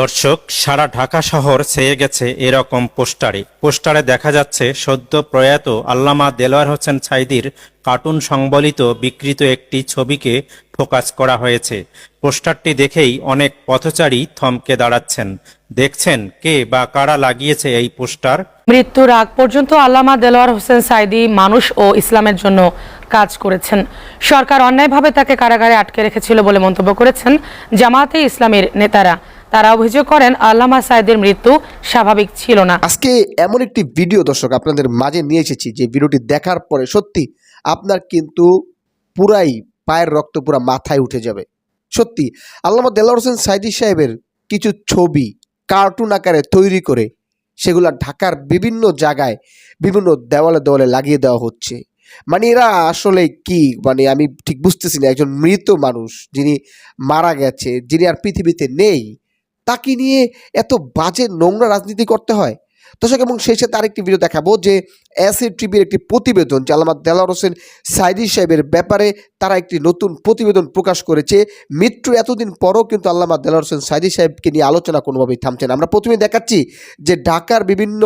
দর্শক, সারা ঢাকা শহর ছেয়ে গেছে এরকম পোস্টারে। পোস্টারে দেখা যাচ্ছে, সদ্য প্রয়াত আল্লামা দেলোয়ার হোসেন ছাইদির কার্টুন সংবলিত বিকৃত একটি ছবিকে ফোকাস করা হয়েছে। পোস্টারটি দেখেই অনেক পথচারী থমকে দাঁড়াচ্ছেন। দেখছেন কে বা কারা লাগিয়েছে এই পোস্টার? মৃত্যুর আগ পর্যন্ত আল্লামা দেলোয়ার হোসেন সাইদি মানুষ ও ইসলামের জন্য কাজ করেছেন। সরকার অন্যায়ভাবে তাকে কারাগারে আটকে রেখেছিল বলে মন্তব্য করেছেন জামাতে ইসলামের নেতারা। তারা অভিযোগ করেন আল্লামা সাইদের মৃত্যু স্বাভাবিক ছিল না। আজকে এমন একটি ভিডিও দর্শক আপনাদের মাঝে নিয়ে এসেছি, যে ভিডিওটি দেখার পরে সত্যি আপনার কিন্তু পুরাই পায়ের রক্ত পুরা মাথায় উঠে যাবে। সত্যি, আল্লামা দেলা হোসেন সাইদি সাহেবের কিছু ছবি কার্টুন আকারে তৈরি করে সেগুলো ঢাকার বিভিন্ন জায়গায়, বিভিন্ন দেওয়ালে দেওয়ালে লাগিয়ে দেওয়া হচ্ছে। মানে এরা আসলে কি? মানে আমি ঠিক বুঝতেছি না, একজন মৃত মানুষ যিনি মারা গেছে, যিনি আর পৃথিবীতে নেই তাকে নিয়ে এত বাজে নোংরা রাজনীতি করতে হয়। দর্শক, এবং শেষে তার একটি ভিডিও দেখাবো যে এসএ টিভির একটি প্রতিবেদন যে আল্লামা দেলার হোসেন সাইদি সাহেবের ব্যাপারে তারা একটি নতুন প্রতিবেদন প্রকাশ করেছে। মৃত্যু এতদিন পরও কিন্তু আল্লামা দেলার হোসেন সাইদি সাহেবকে নিয়ে আলোচনা কোনোভাবেই থামছে না। আমরা প্রথমে দেখাচ্ছি যে ঢাকার বিভিন্ন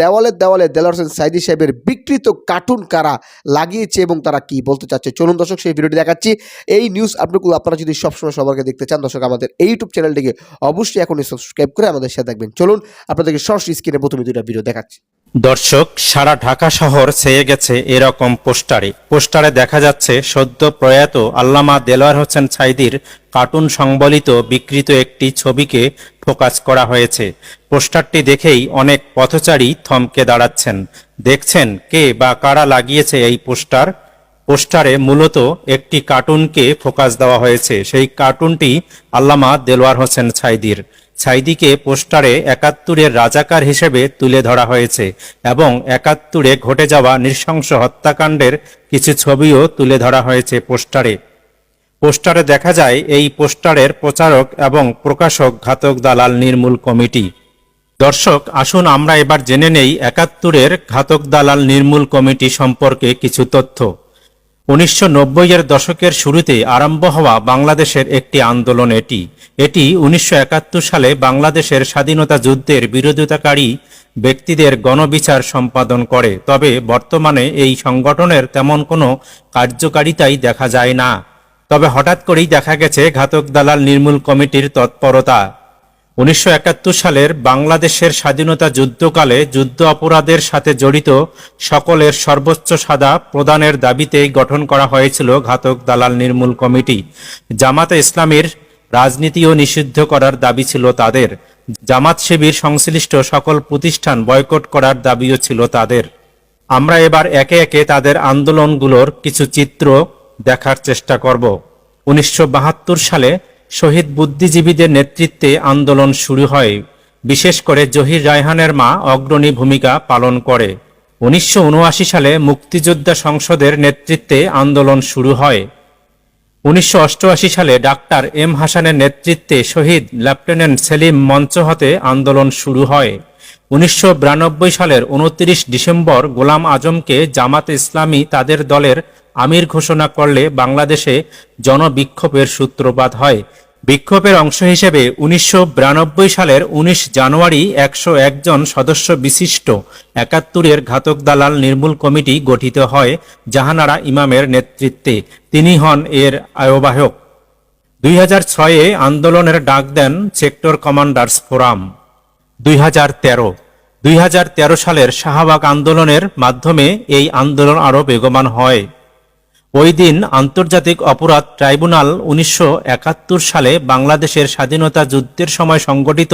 দেওয়ালে দেওয়ালে দেলার হোসেন সাইদি সাহেবের বিকৃত কার্টুন কারা লাগিয়েছে এবং তারা কি বলতে চাচ্ছে? চলুন দর্শক, সেই ভিডিওটি দেখাচ্ছি। এই নিউজ আপডেটগুলো আপনারা যদি সবসময় সবারকে দেখতে চান, দর্শক, আমাদের ইউটিউব চ্যানেলটিকে অবশ্যই এখনই সাবস্ক্রাইব করে আমাদের সাথে থাকবেন। চলুন, আপনাদেরকে সরাসরি স্ক্রিনে প্রথমে দুইটা ভিডিও দেখাচ্ছি। দর্শক, সারা ঢাকা শহর ছেয়ে গেছে এরকম পোস্টারে। পোস্টারে দেখা যাচ্ছে, সদ্য প্রয়াত আল্লামা দেলোয়ার হোসেন ছাইদির কার্টুন সংবলিত বিকৃত একটি ছবিকে ফোকাস করা হয়েছে। পোস্টারটি দেখেই অনেক পথচারী থমকে দাঁড়াচ্ছেন। দেখছেন কে বা কারা লাগিয়েছে এই পোস্টার? পোস্টারে মূলত একটি কার্টুনকে ফোকাস দেওয়া হয়েছে। সেই কার্টুনটি আল্লামা দেলোয়ার হোসেন ছাইদির। ছাইদিকে পোস্টারে একাত্তরের রাজাকার হিসেবে তুলে ধরা হয়েছে এবং একাত্তরে ঘটে যাওয়া নৃশংস হত্যাকাণ্ডের কিছু ছবিও তুলে ধরা হয়েছে পোস্টারে। পোস্টারে দেখা যায় এই পোস্টারের প্রচারক এবং প্রকাশক ঘাতক দালাল নির্মূল কমিটি। দর্শক, আসুন আমরা এবার জেনে নেই একাত্তরের ঘাতক দালাল নির্মূল কমিটি সম্পর্কে কিছু তথ্য। উনিশশো এর দশকের শুরুতে আরম্ভ হওয়া বাংলাদেশের একটি আন্দোলন এটি। এটি উনিশশো একাত্তর সালে বাংলাদেশের স্বাধীনতা যুদ্ধের বিরোধিতাকারী ব্যক্তিদের গণবিচার সম্পাদন করে, তবে বর্তমানে এই সংগঠনের তেমন কোনো কার্যকারিতাই দেখা যায় না। তবে হঠাৎ করেই দেখা গেছে, ঘাতক দালাল নির্মূল কমিটির তৎপরতা। উনিশশো একাত্তর সালের বাংলাদেশের স্বাধীনতা যুদ্ধকালে যুদ্ধ অপরাধের সাথে জড়িত সকলের সর্বোচ্চ সাদা প্রদানের দাবিতে গঠন করা হয়েছিল ঘাতক দালাল নির্মূল কমিটি। জামাতে ইসলামীর রাজনীতিও নিষিদ্ধ করার দাবি ছিল তাদের। জামাত শিবির সংশ্লিষ্ট সকল প্রতিষ্ঠান বয়কট করার দাবিও ছিল তাদের। আমরা এবার একে একে তাদের আন্দোলনগুলোর কিছু চিত্র দেখার চেষ্টা করব। উনিশশো বাহাত্তর সালে শহীদ বুদ্ধিজীবীদের নেতৃত্বে আন্দোলন শুরু হয়। বিশেষ করে জহির রায়হানের মা অগ্রণী ভূমিকা পালন করে। উনিশশো উনআশি সালে মুক্তিযোদ্ধা সংসদের নেতৃত্বে আন্দোলন শুরু হয়। উনিশশো অষ্টআশি সালে ডাক্তার এম হাসানের নেতৃত্বে শহীদ লেফটেন্যান্ট সেলিম মঞ্চ হতে আন্দোলন শুরু হয়। উনিশশো বিরানব্বই সালের উনত্রিশ ডিসেম্বর গোলাম আজমকে জামাতে ইসলামী তাদের দলের আমির ঘোষণা করলে বাংলাদেশে জনবিক্ষোভের সূত্রপাত হয়। বিক্ষোভের অংশ হিসেবে উনিশশো বিরানব্বই সালের ১৯ জানুয়ারি একশো একজন সদস্য বিশিষ্ট একাত্তরের ঘাতক দালাল নির্মূল কমিটি গঠিত হয় জাহানারা ইমামের নেতৃত্বে। তিনি হন এর আয়বাহক দুই হাজার ছয়ে আন্দোলনের ডাক দেন সেক্টর কমান্ডার্স ফোরাম। দুই হাজার তেরো। দুই হাজার তেরো সালের শাহবাগ আন্দোলনের মাধ্যমে এই আন্দোলন আরও বেগবান হয়। ওই দিন আন্তর্জাতিক অপরাধ ট্রাইব্যুনাল উনিশশো একাত্তর সালে বাংলাদেশের স্বাধীনতা যুদ্ধের সময় সংগঠিত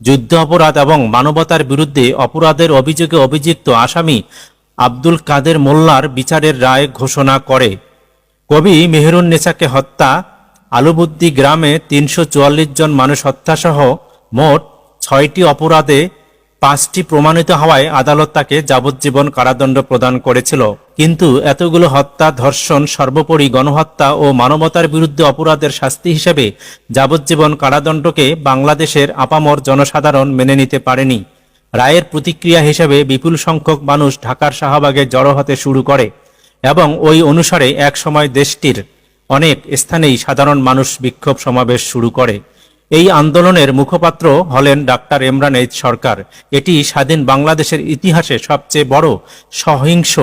যুদ্ধ অপরাধ এবং মানবতার বিরুদ্ধে অপরাধের অভিযোগে অভিযুক্ত আসামি আব্দুল কাদের মোল্লার বিচারের রায় ঘোষণা করে। কবি মেহেরুন্নেসাকে হত্যা, আলুবুদ্দি গ্রামে তিনশো চুয়াল্লিশ জন মানুষ হত্যাসহ মোট ছয়টি অপরাধে পাঁচটি প্রমাণিত হওয়ায় আদালত তাকে যাবজ্জীবন কারাদণ্ড প্রদান করেছিল। কিন্তু এতগুলো হত্যা, ধর্ষণ, সর্বোপরি গণহত্যা ও মানবতার বিরুদ্ধে অপরাধের শাস্তি হিসেবে যাবজ্জীবন কারাদণ্ডকে বাংলাদেশের আপামর জনসাধারণ মেনে নিতে পারেনি। রায়ের প্রতিক্রিয়া হিসেবে বিপুল সংখ্যক মানুষ ঢাকার শাহবাগে জড়ো হতে শুরু করে এবং ওই অনুসারে একসময় দেশটির অনেক স্থানেই সাধারণ মানুষ বিক্ষোভ সমাবেশ শুরু করে। এই আন্দোলনের মুখপাত্র হলেন ডাক্তার ইমরান এইচ সরকার। এটি স্বাধীন বাংলাদেশের ইতিহাসে সবচেয়ে বড় সহিংস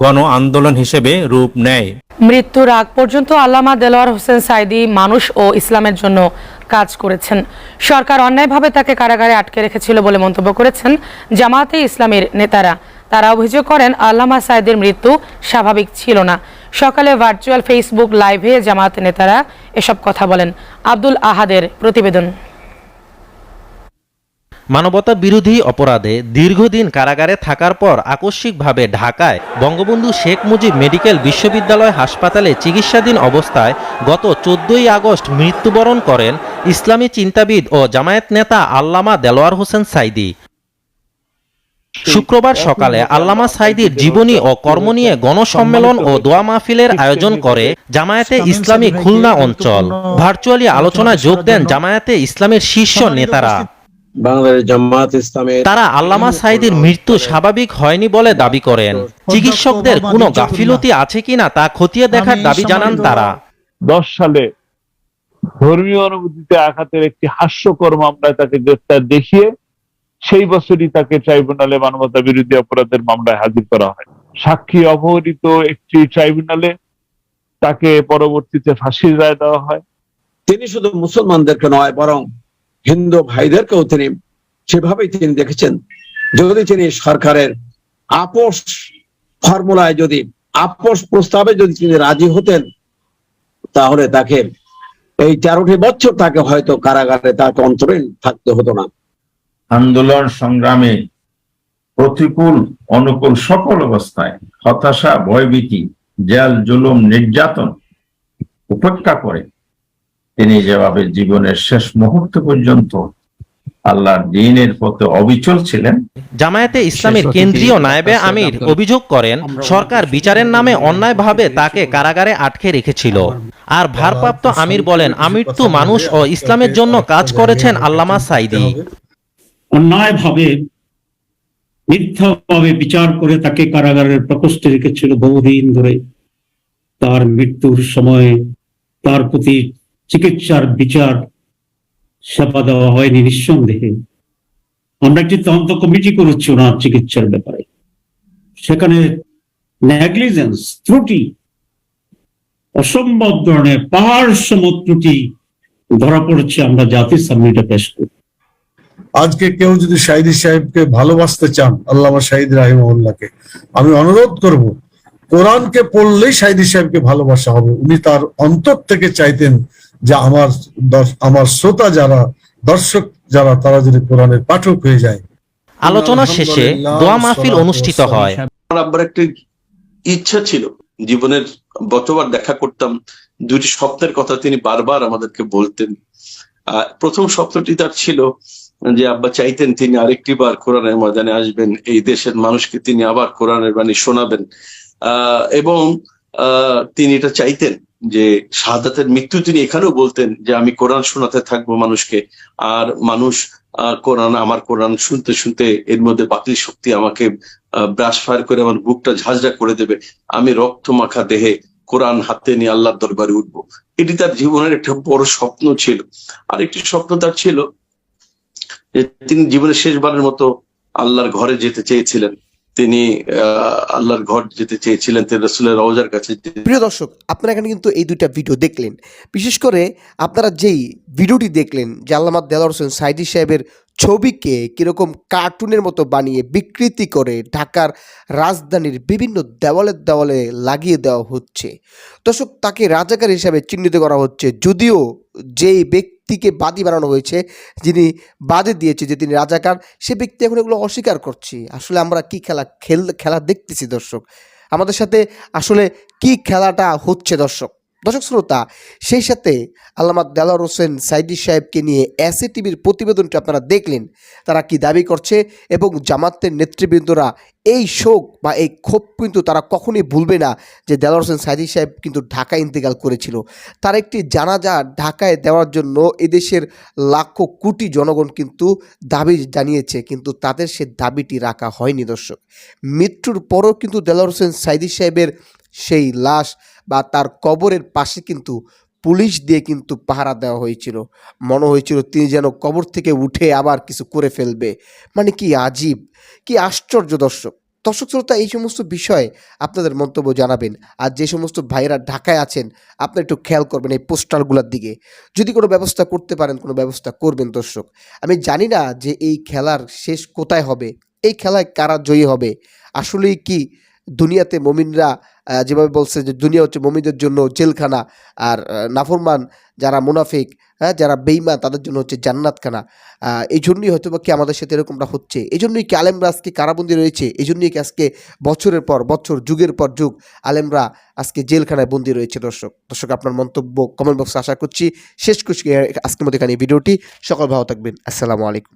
গণ আন্দোলন হিসেবে রূপ নেয়। মৃত্যুর আগ পর্যন্ত আল্লামা দেলোয়ার হোসেন সাইদি মানুষ ও ইসলামের জন্য কাজ করেছেন। সরকার অন্যায়ভাবে তাকে কারাগারে আটকে রেখেছিল বলে মন্তব্য করেছেন জামাতে ইসলামের নেতারা। তারা অভিযোগ করেন, আল্লামা সাইদের মৃত্যু স্বাভাবিক ছিল না। সকালে ভার্চুয়াল ফেসবুক লাইভে জামাত নেতারা এসব কথা বলেন। আব্দুল আহাদের প্রতিবেদন। মানবতা বিরোধী অপরাধে দীর্ঘদিন কারাগারে থাকার পর আকস্মিকভাবে ঢাকায় বঙ্গবন্ধু শেখ মুজিব মেডিকেল বিশ্ববিদ্যালয় হাসপাতালে চিকিৎসাধীন অবস্থায় গত চোদ্দই আগস্ট মৃত্যুবরণ করেন ইসলামী চিন্তাবিদ ও জামায়াত নেতা আল্লামা দেলোয়ার হোসেন সাইদি। শুক্রবার সকালে আল্লামা সাইদির জীবনী ও কর্ম নিয়ে গণসম্মেলন ও দোয়া মাহফিলের আয়োজন করে জামায়াতে ইসলামী খুলনা অঞ্চল। ভার্চুয়ালি আলোচনায় যোগ দেন জামায়াতে ইসলামের শীর্ষ নেতারা। বাংলাদেশ জামাত ইসলামের তারা আল্লামা সাইদির মৃত্যু স্বাভাবিক হয়নি বলে দাবি করেন। চিকিৎসকদের কোনো গাফিলতি আছে কিনা তা খতিয়ে দেখার দাবি জানান তারা। দশ সালে ধর্মীয় অনুভূতিতে আঘাতের একটি হাস্যকর্ম আমরা তাকে গ্রেফতার দেখিয়ে সেই বছরই তাকে ট্রাইব্যুনালে মানবতা বিরোধী অপরাধের মামলায় হাজির করা হয়। সাক্ষী অবহেলিত একটি ট্রাইব্যুনালে তাকে পরবর্তীতে ফাঁসির রায় দেওয়া হয়। তিনি শুধু মুসলমানদেরকে নয়, বরং হিন্দু ভাইদেরকেও তিনি সেভাবেই তিনি দেখেছেন। যদি তিনি সরকারের আপোষ ফর্মুলায় যদি, আপোষ প্রস্তাবে যদি তিনি রাজি হতেন, তাহলে তাকে এই তেরোটি বছর তাকে হয়তো কারাগারে তাকে অন্তরীণ থাকতে হতো না। আন্দোলন সংগ্রামে প্রতিকূল অনুকূল সকল অবস্থায় হতাশা ভয়ভীতি জেল জুলুম নির্যাতন উপেক্ষা করে তিনি যেভাবে জীবনের শেষ মুহূর্ত পর্যন্ত আল্লাহর দিনের পথে অবিচল ছিলেন জামায়াতে ইসলামের কেন্দ্রীয় নায়েবে আমির অভিযোগ করেন সরকার বিচারের নামে অন্যায়ভাবে তাকে কারাগারে আটকে রেখেছিল। আর ভারপ্রাপ্ত আমির বলেন আমৃত্যু মানুষ ও ইসলামের জন্য কাজ করেছেন আল্লামা সাইদি। অন্যায়ভাবে, মিথ্যাভাবে বিচার করে তাকে কারাগারের প্রকোষ্ঠে রেখেছিল বহুদিন ধরে। তার মৃত্যুর সময় তার প্রতি চিকিৎসার বিচার সেবা দেওয়া হয়নি নিঃসন্দেহে। আমরা একটি তদন্ত কমিটি করেছি ওনার চিকিৎসার ব্যাপারে। সেখানে নেগলিজেন্স ত্রুটি, অসম্ভব ধরনের পাহাড় সম ত্রুটি ধরা পড়েছে আমরা জাতির সামনে এটা পেশ করি। আজকে কেউ যদি শাহিদি সাহেবকে ভালোবাসতে চান আল্লামা শাহিদ রাহিমউল্লাহকে আমি অনুরোধ করব কোরআনকে পড়লেই শাহিদি সাহেবকে ভালোবাসা হবে। উনি তার অন্তর থেকে চাইতেন যে আমার আমার শ্রোতা যারা দর্শক যারা তারা যদি কোরআনের পাঠক হয়ে যায়। আলোচনা শেষে দোয়া মাহফিল অনুষ্ঠিত হয়। আমার আব্বার একটা ইচ্ছা ছিল জীবনের গতবার দেখা করতাম দুটি স্বপ্নের কথা তিনি বারবার আমাদেরকে বলতেন। আহ, প্রথম স্বপ্নটি তার ছিল যে আব্বা চাইতেন তিনি আরেকটি বার কোরআনের ময়দানে আসবেন, এই দেশের মানুষকে তিনি আবার কোরআনের বাণী শোনাবেন। এবং তিনি এটা চাইতেন যে শাহাদাতের মৃত্যু তিনি এখানেও বলতেন যে আমি কোরআন শোনাতে থাকব মানুষকে, আর মানুষ কোরআন, আমার কোরআন শুনতে শুনতে এর মধ্যে বাতিল শক্তি আমাকে ব্রাশ ফায়ার করে আমার বুকটা ঝাঁঝরা করে দেবে। আমি রক্ত মাখা দেহে কোরআন হাতে নিয়ে আল্লাহর দরবারে উঠবো। এটি তার জীবনের একটা বড় স্বপ্ন ছিল। আর একটি স্বপ্ন তার ছিল যে তিনি জীবনের শেষবারের মতো আল্লাহর ঘরে যেতে চেয়েছিলেন। তিনি আল্লাহর ঘর যেতে চেয়েছিলেন, তিনি রসুলের রওজার কাছে প্রিয় দর্শক, আপনারা এখানে কিন্তু এই দুইটা ভিডিও দেখলেন। বিশেষ করে আপনারা যেই ভিডিওটি দেখলেন, যে আল্লামা দেলার হোসেন সাইদি সাহেবের ছবিকে কীরকম কার্টুনের মতো বানিয়ে বিকৃতি করে ঢাকার রাজধানীর বিভিন্ন দেওয়ালে দেওয়ালে লাগিয়ে দেওয়া হচ্ছে। দর্শক, তাকে রাজাকার হিসাবে চিহ্নিত করা হচ্ছে। যদিও যেই ব্যক্তিকে বাদী বানানো হয়েছে, যিনি বাদে দিয়েছে যে তিনি রাজাকার, সে ব্যক্তি এখন এগুলো অস্বীকার করছে। আসলে আমরা কি খেলা খেল, খেলা দেখতেছি দর্শক? আমাদের সাথে আসলে কি খেলাটা হচ্ছে দর্শক? দর্শক শ্রোতা, সেই সাথে আল্লামা দেলার হোসেন সাইদি সাহেবকে নিয়ে এসএ টিভির প্রতিবেদনটি আপনারা দেখলেন। তারা কি দাবি করছে এবং জামাতের নেতৃবৃন্দরা এই শোক বা এই ক্ষোভ কিন্তু তারা কখনোই ভুলবে না যে দেলার হোসেন সাইদি সাহেব কিন্তু ঢাকা ইন্তেকাল করেছিল। তার একটি জানাজা ঢাকায় দেওয়ার জন্য এদেশের লাখো কোটি জনগণ কিন্তু দাবি জানিয়েছে, কিন্তু তাদের সে দাবিটি রাখা হয়নি দর্শক। মৃত্যুর পরও কিন্তু দেলার হোসেন সাইদি সাহেবের সেই লাশ বা তার কবরের পাশে কিন্তু পুলিশ দিয়ে কিন্তু পাহারা দেওয়া হয়েছিল। মনে হয়েছিল তিনি যেন কবর থেকে উঠে আবার কিছু করে ফেলবে। মানে কি আজীব, কি আশ্চর্য দর্শক। দর্শক শ্রোতা, এই সমস্ত বিষয়ে আপনাদের মন্তব্য জানাবেন। আর যে সমস্ত ভাইয়েরা ঢাকায় আছেন, আপনারা একটু খেয়াল করবেন এই পোস্টারগুলোর দিকে। যদি কোনো ব্যবস্থা করতে পারেন, কোনো ব্যবস্থা করবেন দর্শক। আমি জানি না যে এই খেলার শেষ কোথায় হবে, এই খেলায় কারা জয়ী হবে। আসলেই কি দুনিয়াতে মমিনরা যেভাবে বলছে যে দুনিয়া হচ্ছে মমিনদের জন্য জেলখানা আর নাফরমান যারা মুনাফিক হ্যাঁ যারা বেইমা তাদের জন্য হচ্ছে জান্নাতখানা। এই জন্যই হয়তো কি আমাদের সাথে এরকমটা হচ্ছে? এই জন্যই কি আলেমরা আজকে কারাবন্দি রয়েছে? এই জন্যই কি আজকে বছরের পর বছর, যুগের পর যুগ আলেমরা আজকে জেলখানায় বন্দি রয়েছে? দর্শক দর্শক, আপনার মন্তব্য কমেন্ট বক্সে আশা করছি। শেষ করছি আজকের মধ্যে এখানে ভিডিওটি। সকল ভালো থাকবেন। আসসালামু আলাইকুম।